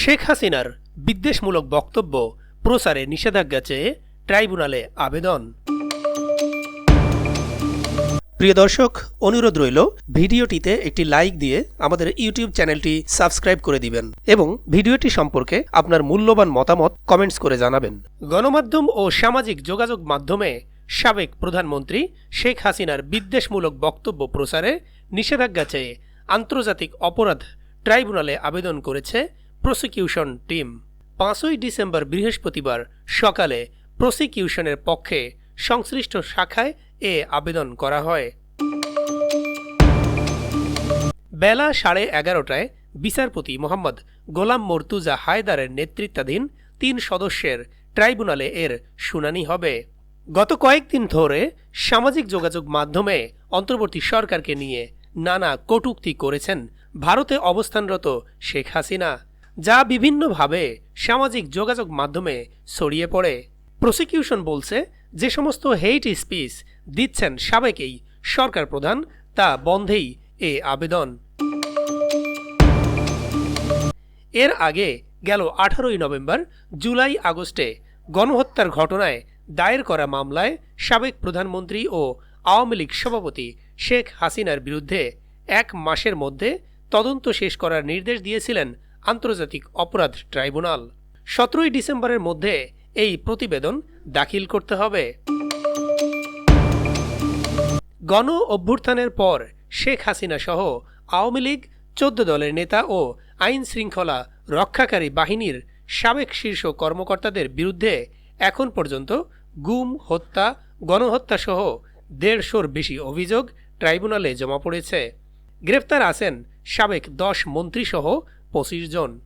শেখ হাসিনার বিদ্বেষমূলক বক্তব্য প্রচারে নিষেধাজ্ঞা চেয়ে ট্রাইব্যুনালে আবেদন। প্রিয় দর্শক, অনুরোধ রইল, ভিডিওটিতে একটি লাইক দিয়ে আমাদের ইউটিউব চ্যানেলটি সাবস্ক্রাইব করে দিবেন এবং ভিডিওটি সম্পর্কে আপনার মূল্যবান মতামত কমেন্টস করে জানাবেন। গণমাধ্যম ও সামাজিক যোগাযোগ মাধ্যমে সাবেক প্রধানমন্ত্রী শেখ হাসিনার বিদ্বেষমূলক বক্তব্য প্রচারে নিষেধাজ্ঞা চেয়ে আন্তর্জাতিক অপরাধ ট্রাইব্যুনালে আবেদন করেছে প্রসিকিউশন টিম। পাঁচই ডিসেম্বর বৃহস্পতিবার সকালে প্রসিকিউশনের পক্ষে সংশ্লিষ্ট শাখায় এ আবেদন করা হয়। বেলা সাড়ে এগারোটায় বিচারপতি মোহাম্মদ গোলাম মর্তুজা হায়দারের নেতৃত্বাধীন তিন সদস্যের ট্রাইব্যুনালে এর শুনানি হবে। গত কয়েকদিন ধরে সামাজিক যোগাযোগ মাধ্যমে অন্তর্বর্তী সরকারকে নিয়ে নানা কটূক্তি করেছেন ভারতে অবস্থানরত শেখ হাসিনা। যা বিভিন্নভাবে সামাজিক যোগাযোগ মাধ্যমে ছড়িয়ে পড়ে। প্রসিকিউশন বলছে, যে সমস্ত হেইট স্পিচ দিচ্ছেন সাবেকেই সরকার প্রধান, তা বন্ধেই এ আবেদন। এর আগে গেল আঠারোই নভেম্বর, জুলাই আগস্টে গণহত্যার ঘটনায় দায়ের করা মামলায় সাবেক প্রধানমন্ত্রী ও আওয়ামী লীগ সভাপতি শেখ হাসিনার বিরুদ্ধে এক মাসের মধ্যে তদন্ত শেষ করার নির্দেশ দিয়েছিলেন আন্তর্জাতিক অপরাধ ট্রাইব্যুনাল। সতেরোই ডিসেম্বরের মধ্যে এই প্রতিবেদন দাখিল করতে হবে। গণ অভ্যুত্থানের পর শেখ হাসিনা সহ আওয়ামী লীগ, চোদ্দ দলের নেতা ও আইন শৃঙ্খলা রক্ষাকারী বাহিনীর সাবেক শীর্ষ কর্মকর্তাদের বিরুদ্ধে এখন পর্যন্ত গুম, হত্যা, গণহত্যা সহ দেড়শোর বেশি অভিযোগ ট্রাইব্যুনালে জমা পড়েছে। গ্রেফতার আছেন সাবেক দশ মন্ত্রীসহ Posición.